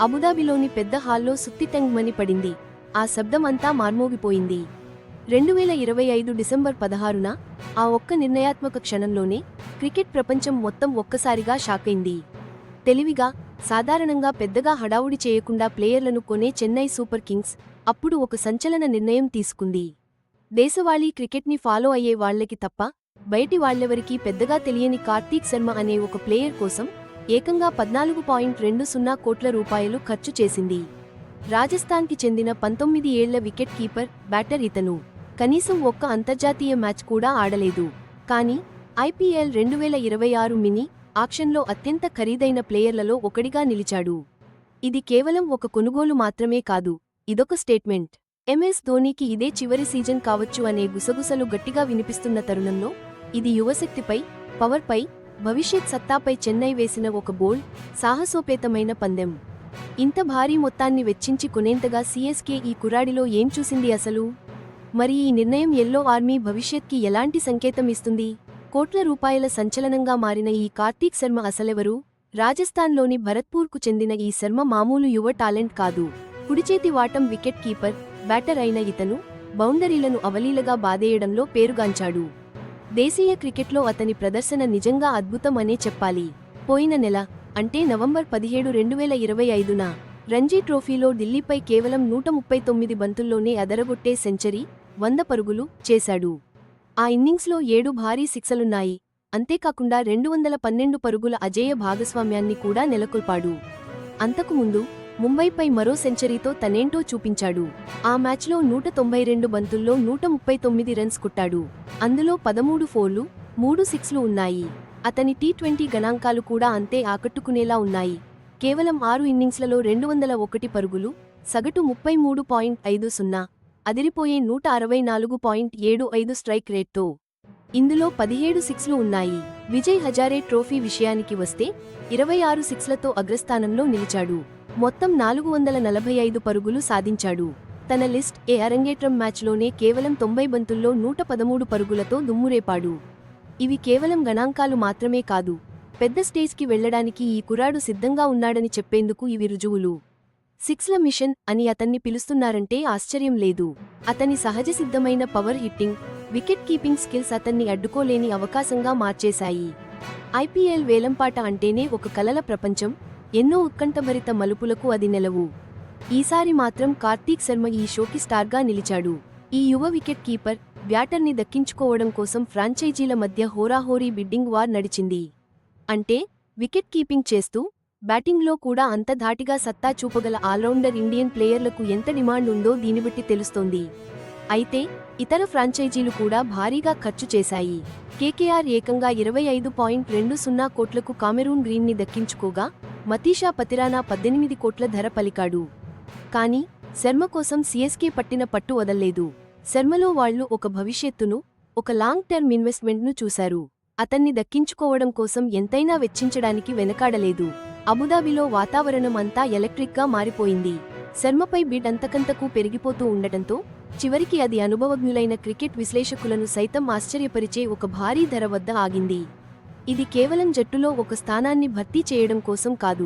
అబుదాబిలోని పెద్ద హాల్లో సుత్తిటెంగ్మని పడింది. ఆ శబ్దం అంతా మార్మోగిపోయింది. రెండు వేల ఇరవై ఐదు డిసెంబర్ పదహారున ఆ ఒక్క నిర్ణయాత్మక క్షణంలోనే క్రికెట్ ప్రపంచం మొత్తం ఒక్కసారిగా షాకైంది. తెలివిగా సాధారణంగా పెద్దగా హడావుడి చేయకుండా ప్లేయర్లను కొనే చెన్నై సూపర్ కింగ్స్ అప్పుడు ఒక సంచలన నిర్ణయం తీసుకుంది. దేశవాళీ క్రికెట్ని ఫాలో అయ్యే వాళ్ళకి తప్ప బయటి వాళ్ళెవరికీ పెద్దగా తెలియని కార్తీక్ శర్మ అనే ఒక ప్లేయర్ కోసం ఏకంగా పద్నాలుగు పాయింట్ రెండు సున్నా కోట్ల రూపాయలు ఖర్చు చేసింది. రాజస్థాన్కి చెందిన పంతొమ్మిది ఏళ్ళ వికెట్ కీపర్ బ్యాటర్ ఇతను. కనీసం ఒక్క అంతర్జాతీయ మ్యాచ్ కూడా ఆడలేదు. కానీ ఐపీఎల్ రెండు వేల ఇరవై ఆరు మినీ ఆక్షన్లో అత్యంత ఖరీదైన ప్లేయర్లలో ఒకడిగా నిలిచాడు. ఇది కేవలం ఒక కొనుగోలు మాత్రమే కాదు ఇదొక స్టేట్మెంట్. ఎంఎస్ ధోనీకి ఇదే చివరి సీజన్ కావచ్చు అనే గుసగుసలు గట్టిగా వినిపిస్తున్న తరుణంలో ఇది యువశక్తిపై పవర్పై భవిష్యత్ సత్తాపై చెన్నై వేసిన ఒక బోల్డ్ సాహసోపేతమైన పందెం. ఇంత భారీ మొత్తాన్ని వెచ్చించి కొనేంతగా సీఎస్కే ఈ కురాడిలో ఏం చూసింది అసలు? మరి ఈ నిర్ణయం ఎల్లో ఆర్మీ భవిష్యత్కి ఎలాంటి సంకేతం ఇస్తుంది? కోట్ల రూపాయల సంచలనంగా మారిన ఈ కార్తీక్ శర్మ అసలెవరు? రాజస్థాన్లోని భరత్పూర్కు చెందిన ఈ శర్మ మామూలు యువ టాలెంట్ కాదు. కుడిచేతి వాటం వికెట్ కీపర్ బ్యాటర్ అయిన ఇతను బౌండరీలను అవలీలగా బాదేయడంలో పేరుగాంచాడు. దేశీయ క్రికెట్లో అతని ప్రదర్శన నిజంగా అద్భుతం అనే చెప్పాలి. పోయిన నెల అంటే నవంబర్ పదిహేడు రెండు వేల ఇరవై ఐదున రంజీ ట్రోఫీలో ఢిల్లీపై కేవలం నూట ముప్పై తొమ్మిది బంతుల్లోనే అదరగొట్టే సెంచరీ వంద పరుగులు చేశాడు. ఆ ఇన్నింగ్స్లో ఏడు భారీ సిక్సలున్నాయి. అంతేకాకుండా రెండు వందల పన్నెండు పరుగుల అజేయ భాగస్వామ్యాన్ని కూడా నెలకొల్పాడు. అంతకుముందు ముంబైపై మరో సెంచరీతో తనేంటో చూపించాడు. ఆ మ్యాచ్లో నూట తొంభై రెండు బంతుల్లో నూట ముప్పై తొమ్మిది రన్స్ కొట్టాడు. అందులో పదమూడు ఫోర్లు మూడు సిక్స్లు ఉన్నాయి. అతని టీ ట్వంటీ గణాంకాలు కూడా అంతే ఆకట్టుకునేలా ఉన్నాయి. కేవలం ఆరు ఇన్నింగ్స్లలో రెండు వందల ఒకటి పరుగులు సగటు ముప్పై మూడు పాయింట్ ఐదు సున్నా అదిరిపోయే నూట అరవై నాలుగు పాయింట్ ఏడు ఐదు స్ట్రైక్ రేట్తో. ఇందులో పదిహేడు సిక్స్లు ఉన్నాయి. విజయ్ హజారే ట్రోఫీ విషయానికి వస్తే ఇరవై ఆరు సిక్స్లతో అగ్రస్థానంలో నిలిచాడు. మొత్తం నాలుగు వందల నలభై ఐదు పరుగులు సాధించాడు. తన లిస్ట్ ఏ అరంగేట్రం మ్యాచ్లోనే కేవలం తొంభై బంతుల్లో నూట పదమూడు పరుగులతో దుమ్మురేపాడు. ఇవి కేవలం గణాంకాలు మాత్రమే కాదు. పెద్ద స్టేజ్కి వెళ్ళడానికి ఈ కురాడు సిద్ధంగా ఉన్నాడని చెప్పేందుకు ఇవి రుజువులు. సిక్స్ల మిషన్ అని అతన్ని పిలుస్తున్నారంటే ఆశ్చర్యం లేదు. అతని సహజ సిద్ధమైన power hitting wicket keeping skills అతన్ని అడ్డుకోలేని అవకాశంగా మార్చేశాయి. ఐపీఎల్ వేలంపాట అంటేనే ఒక కలల ప్రపంచం ఎన్నో ఉత్కంఠభరిత మలుపులకు అది నెలవు. ఈసారి మాత్రం కార్తీక్ శర్మ ఈ షోకి స్టార్గా నిలిచాడు. ఈ యువ వికెట్ కీపర్ బ్యాటర్ని దక్కించుకోవడం కోసం ఫ్రాంచైజీల మధ్య హోరాహోరీ బిడ్డింగ్ వార్ నడిచింది. అంటే వికెట్ కీపింగ్ చేస్తూ బ్యాటింగ్లో కూడా అంత ధాటిగా సత్తా చూపగల ఆల్రౌండర్ ఇండియన్ ప్లేయర్లకు ఎంత డిమాండ్ ఉందో దీనిబట్టి తెలుస్తోంది. అయితే ఇతర ఫ్రాంచైజీలు కూడా భారీగా ఖర్చు చేశాయి. కేకేఆర్ ఏకంగా ఇరవై ఐదు పాయింట్ రెండు సున్నా కోట్లకు కామెరూన్ గ్రీన్ని దక్కించుకోగా మతీషా పతిరానా పద్దెనిమిది కోట్ల ధర పలికాడు. కానీ శర్మ కోసం సీఎస్కే పట్టిన పట్టు వదల్లేదు. శర్మలో వాళ్ళు ఒక భవిష్యత్తును ఒక లాంగ్ టర్మ్ ఇన్వెస్ట్మెంట్ను చూశారు. అతన్ని దక్కించుకోవడం కోసం ఎంతైనా వెచ్చించడానికి వెనకాడలేదు. అబుదాబిలో వాతావరణం అంతా ఎలక్ట్రిక్గా మారిపోయింది. శర్మపై బిడ్ అంతకంతకు పెరిగిపోతూ ఉండటంతో చివరికి అది అనుభవజ్ఞులైన క్రికెట్ విశ్లేషకులను సైతం ఆశ్చర్యపరిచే ఒక భారీ ధర వద్ద ఆగింది. ఇది కేవలం జట్టులో ఒక స్థానాన్ని భర్తీ చేయడం కోసం కాదు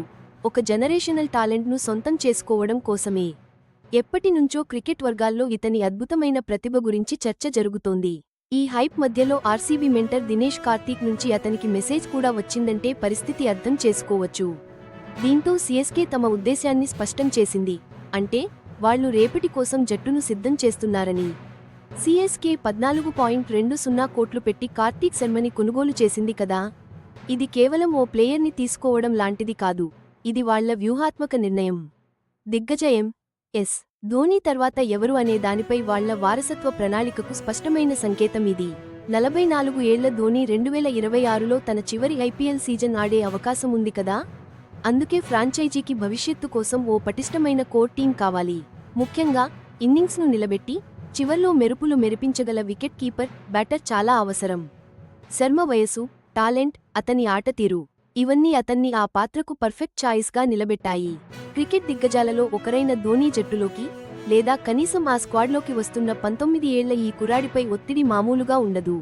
ఒక జనరేషనల్ టాలెంట్ను సొంతం చేసుకోవడం కోసమే. ఎప్పటినుంచో క్రికెట్ వర్గాల్లో ఇతని అద్భుతమైన ప్రతిభ గురించి చర్చ జరుగుతోంది. ఈ హైప్ మధ్యలో ఆర్సీబీ మెంటర్ దినేష్ కార్తీక్ నుంచి అతనికి మెసేజ్ కూడా వచ్చిందంటే పరిస్థితి అర్థం చేసుకోవచ్చు. దీంతో సీఎస్కే తమ ఉద్దేశాన్ని స్పష్టం చేసింది. అంటే వాళ్ళు రేపటి కోసం జట్టును సిద్ధం చేస్తున్నారని. సిఎస్కే పద్నాలుగు పాయింట్ రెండు సున్నా కోట్లు పెట్టి కార్తీక్ శర్మని కొనుగోలు చేసింది కదా? ఇది కేవలం ఓ ప్లేయర్ని తీసుకోవడం లాంటిది కాదు. ఇది వాళ్ళ వ్యూహాత్మక నిర్ణయం. దిగ్గజయం ఎస్. ధోని తర్వాత ఎవరు అనే దానిపై వాళ్ళ వారసత్వ ప్రణాళికకు స్పష్టమైన సంకేతం ఇది. నలభై నాలుగు ఏళ్ళ ధోని రెండు వేల ఇరవై ఆరులో తన చివరి ఐపీఎల్ సీజన్ ఆడే అవకాశం ఉంది కదా? అందుకే ఫ్రాంచైజీకి భవిష్యత్తు కోసం ఓ పటిష్టమైన కోర్ టీం కావాలి. ముఖ్యంగా ఇన్నింగ్స్ను నిలబెట్టి చివర్లో మెరుపులు మెరిపించగల వికెట్ కీపర్ బ్యాటర్ చాలా అవసరం. శర్మ వయసు టాలెంట్ అతని ఆటతీరు ఇవన్నీ అతన్ని ఆ పాత్రకు పర్ఫెక్ట్ ఛాయిస్గా నిలబెట్టాయి. క్రికెట్ దిగ్గజాలలో ఒకరైన ధోనీ జట్టులోకి లేదా కనీసం ఆ స్క్వాడ్లోకి వస్తున్న పంతొమ్మిది ఏళ్ళ ఈ కురాడిపై ఒత్తిడి మామూలుగా ఉండదు.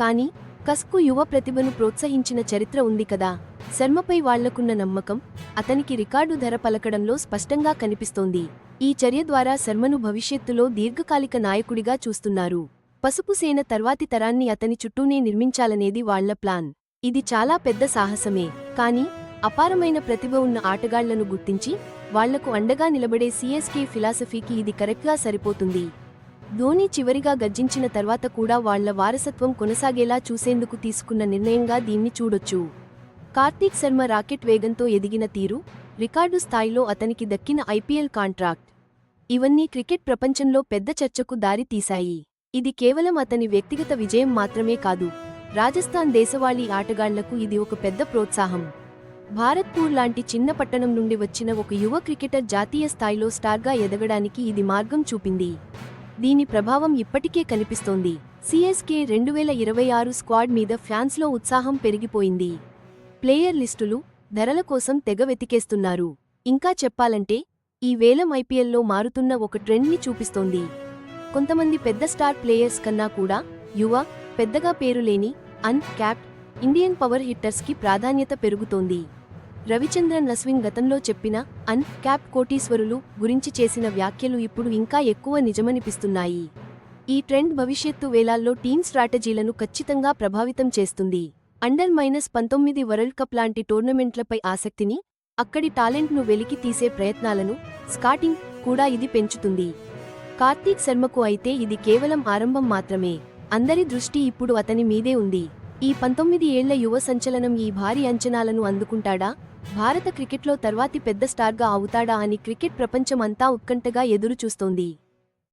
కానీ కస్కు యువ ప్రతిభను ప్రోత్సహించిన చరిత్ర ఉంది కదా. శర్మపై వాళ్ళకున్న నమ్మకం అతనికి రికార్డు ధర పలకడంలో స్పష్టంగా కనిపిస్తోంది. ఈ చర్య ద్వారా శర్మను భవిష్యత్తులో దీర్ఘకాలిక నాయకుడిగా చూస్తున్నారు. పసుపు సేన తర్వాతి తరాన్ని అతని చుట్టూనే నిర్మించాలనేది వాళ్ళ ప్లాన్. ఇది చాలా పెద్ద సాహసమే. కానీ అపారమైన ప్రతిభ ఉన్న ఆటగాళ్ళను గుర్తించి వాళ్ళకు అండగా నిలబడే సీఎస్కే ఫిలాసఫీకి ఇది కరెక్ట్గా సరిపోతుంది. ధోని చివరిగా గర్జించిన తర్వాత కూడా వాళ్ళ వారసత్వం కొనసాగేలా చూసేందుకు తీసుకున్న నిర్ణయంగా దీన్ని చూడొచ్చు. కార్తీక్ శర్మ రాకెట్ వేగంతో ఎదిగిన తీరు రికార్డు స్థాయిలో అతనికి దక్కిన ఐపీఎల్ కాంట్రాక్ట్. ఇవన్నీ క్రికెట్ ప్రపంచంలో పెద్ద చర్చకు దారి తీశాయి. ఇది కేవలం అతని వ్యక్తిగత విజయం మాత్రమే కాదు రాజస్థాన్ దేశవాళీ ఆటగాళ్ళకు ఇది ఒక పెద్ద ప్రోత్సాహం. భారత్పూర్ లాంటి చిన్న పట్టణం నుండి వచ్చిన ఒక యువ క్రికెటర్ జాతీయ స్థాయిలో స్టార్గా ఎదగడానికి ఇది మార్గం చూపింది. దీని ప్రభావం ఇప్పటికే కనిపిస్తోంది. సిఎస్కే రెండు వేల ఇరవై ఆరు స్క్వాడ్ మీద ఫ్యాన్స్లో ఉత్సాహం పెరిగిపోయింది. ప్లేయర్ లిస్టులు ధరల కోసం తెగ వెతికేస్తున్నారు. ఇంకా చెప్పాలంటే ఈ వేలం ఐపీఎల్లో మారుతున్న ఒక ట్రెండ్ని చూపిస్తోంది. కొంతమంది పెద్ద స్టార్ ప్లేయర్స్ కన్నా కూడా యువ పెద్దగా పేరులేని అన్ క్యాప్డ్ ఇండియన్ పవర్ హిట్టర్స్కి ప్రాధాన్యత పెరుగుతోంది. రవిచంద్రన్ లస్విన్ గతంలో చెప్పిన అన్ క్యాప్ కోటీశ్వరులు గురించి చేసిన వ్యాఖ్యలు ఇప్పుడు ఇంకా ఎక్కువ నిజమనిపిస్తున్నాయి. ఈ ట్రెండ్ భవిష్యత్తు వేలాల్లో టీమ్ స్ట్రాటజీలను ఖచ్చితంగా ప్రభావితం చేస్తుంది. అండర్ మైనస్ పంతొమ్మిది వరల్డ్ కప్ లాంటి టోర్నమెంట్లపై ఆసక్తిని అక్కడి టాలెంట్ను వెలికి తీసే ప్రయత్నాలను స్కాటింగ్ కూడా ఇది పెంచుతుంది. కార్తీక్ శర్మకు అయితే ఇది కేవలం ఆరంభం మాత్రమే. అందరి దృష్టి ఇప్పుడు అతని మీదే ఉంది. ఈ పంతొమ్మిది ఏళ్ళ యువ సంచలనం ఈ భారీ అంచనాలను అందుకుంటాడా? భారత క్రికెట్లో తర్వాతి పెద్ద స్టార్గా అవుతాడా అని క్రికెట్ ప్రపంచమంతా ఉత్కంఠగా ఎదురుచూస్తోంది.